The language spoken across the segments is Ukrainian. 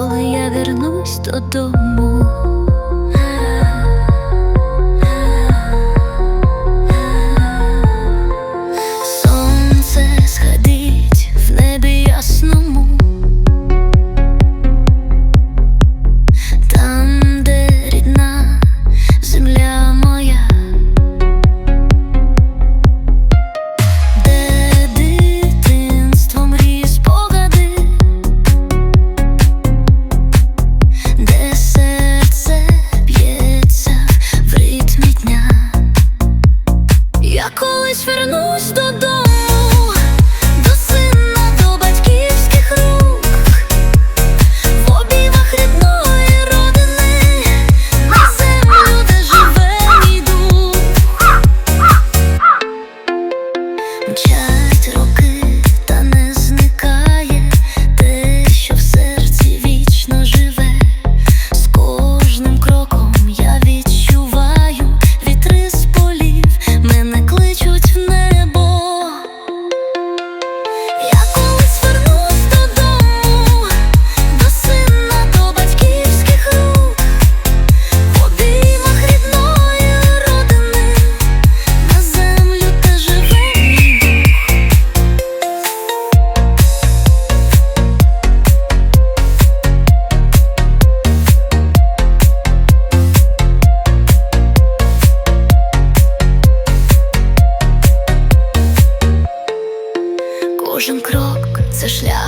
коли я вернусь додому.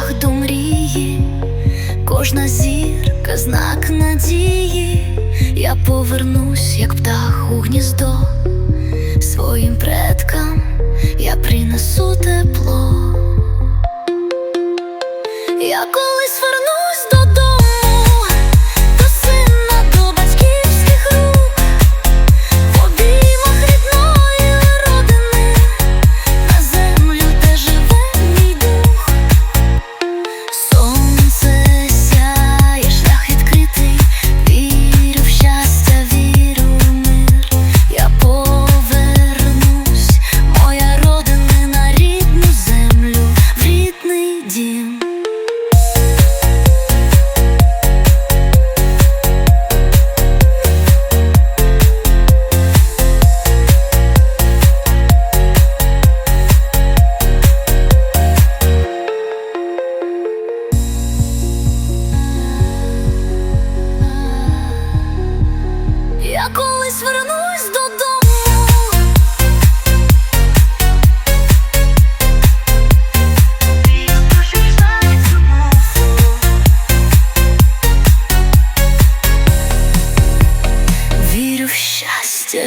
шлях до мрії, кожна зірка, знак надії, я повернусь, як птах у гніздо, своїм предкам я принесу тепло. Я колись вернусь.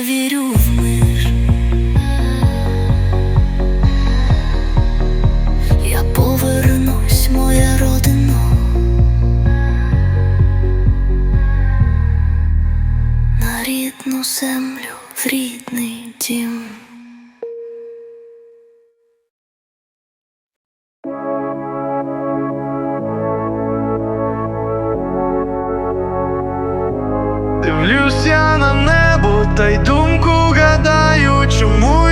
вірю в мир, я повернусь, моя родина. На рідну землю, в рідний дім. Дивлюся на небо та й думку гадаю, чому.